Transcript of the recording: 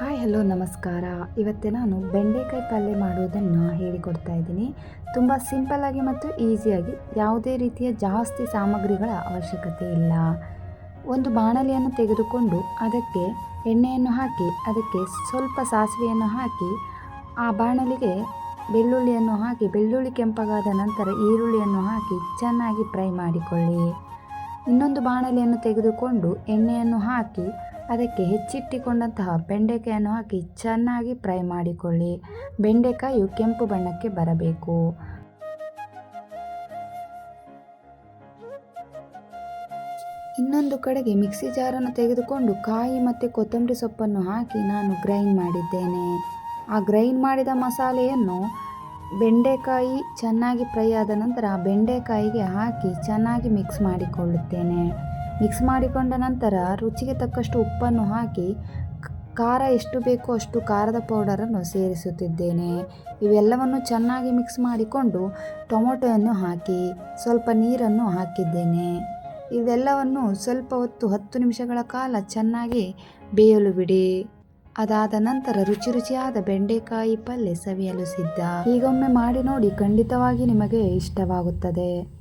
Hi, hello, ನಮಸ್ಕಾರ. ಇವತ್ತು ನಾನು ಬೆಂಡೆಕಾಯಿ ಪಲ್ಯ ಮಾಡುವುದನ್ನು ಹೇಳಿಕೊಡ್ತಾ ಇದ್ದೀನಿ. ತುಂಬ ಸಿಂಪಲ್ಲಾಗಿ ಮತ್ತು ಈಸಿಯಾಗಿ ಯಾವುದೇ ರೀತಿಯ ಜಾಸ್ತಿ ಸಾಮಗ್ರಿಗಳ ಅವಶ್ಯಕತೆ ಇಲ್ಲ. ಒಂದು ಬಾಣಲಿಯನ್ನು ತೆಗೆದುಕೊಂಡು ಅದಕ್ಕೆ ಎಣ್ಣೆಯನ್ನು ಹಾಕಿ, ಅದಕ್ಕೆ ಸ್ವಲ್ಪ ಸಾಸಿವೆಯನ್ನು ಹಾಕಿ, ಆ ಬಾಣಲಿಗೆ ಬೆಳ್ಳುಳ್ಳಿಯನ್ನು ಹಾಕಿ, ಬೆಳ್ಳುಳ್ಳಿ ಕೆಂಪಗಾದ ನಂತರ ಈರುಳ್ಳಿಯನ್ನು ಹಾಕಿ ಚೆನ್ನಾಗಿ ಫ್ರೈ ಮಾಡಿಕೊಳ್ಳಿ. ಇನ್ನೊಂದು ಬಾಣಲಿಯನ್ನು ತೆಗೆದುಕೊಂಡು ಎಣ್ಣೆಯನ್ನು ಹಾಕಿ ಅದಕ್ಕೆ ಹೆಚ್ಚಿಟ್ಟಿಕೊಂಡಂತಹ ಬೆಂಡೆಕಾಯನ್ನು ಹಾಕಿ ಚೆನ್ನಾಗಿ ಫ್ರೈ ಮಾಡಿಕೊಳ್ಳಿ. ಬೆಂಡೆಕಾಯು ಕೆಂಪು ಬಣ್ಣಕ್ಕೆ ಬರಬೇಕು. ಇನ್ನೊಂದು ಕಡೆಗೆ ಮಿಕ್ಸಿ ಜಾರನ್ನು ತೆಗೆದುಕೊಂಡು ಕಾಯಿ ಮತ್ತು ಕೊತ್ತಂಬರಿ ಸೊಪ್ಪನ್ನು ಹಾಕಿ ನಾನು ಗ್ರೈಂಡ್ ಮಾಡಿದ್ದೇನೆ. ಆ ಗ್ರೈಂಡ್ ಮಾಡಿದ ಮಸಾಲೆಯನ್ನು ಬೆಂಡೆಕಾಯಿ ಚೆನ್ನಾಗಿ ಫ್ರೈ ಆದ ನಂತರ ಆ ಬೆಂಡೆಕಾಯಿಗೆ ಹಾಕಿ ಚೆನ್ನಾಗಿ ಮಿಕ್ಸ್ ಮಾಡಿಕೊಳ್ಳುತ್ತೇನೆ. ಮಿಕ್ಸ್ ಮಾಡಿಕೊಂಡ ನಂತರ ರುಚಿಗೆ ತಕ್ಕಷ್ಟು ಉಪ್ಪನ್ನು ಹಾಕಿ ಖಾರ ಎಷ್ಟು ಬೇಕೋ ಅಷ್ಟು ಖಾರದ ಪೌಡರನ್ನು ಸೇರಿಸುತ್ತಿದ್ದೇನೆ. ಇವೆಲ್ಲವನ್ನು ಚೆನ್ನಾಗಿ ಮಿಕ್ಸ್ ಮಾಡಿಕೊಂಡು ಟೊಮೊಟೊಯನ್ನು ಹಾಕಿ ಸ್ವಲ್ಪ ನೀರನ್ನು ಹಾಕಿದ್ದೇನೆ. ಇವೆಲ್ಲವನ್ನು ಸ್ವಲ್ಪ ಹೊತ್ತು ಹತ್ತು ನಿಮಿಷಗಳ ಕಾಲ ಚೆನ್ನಾಗಿ ಬೇಯಲು ಬಿಡಿ. ಅದಾದ ನಂತರ ರುಚಿ ರುಚಿಯಾದ ಬೆಂಡೆಕಾಯಿ ಪಲ್ಯ ಸವಿಯಲು ಸಿದ್ಧ. ಈಗೊಮ್ಮೆ ಮಾಡಿ ನೋಡಿ ಖಂಡಿತವಾಗಿ ನಿಮಗೆ ಇಷ್ಟವಾಗುತ್ತದೆ.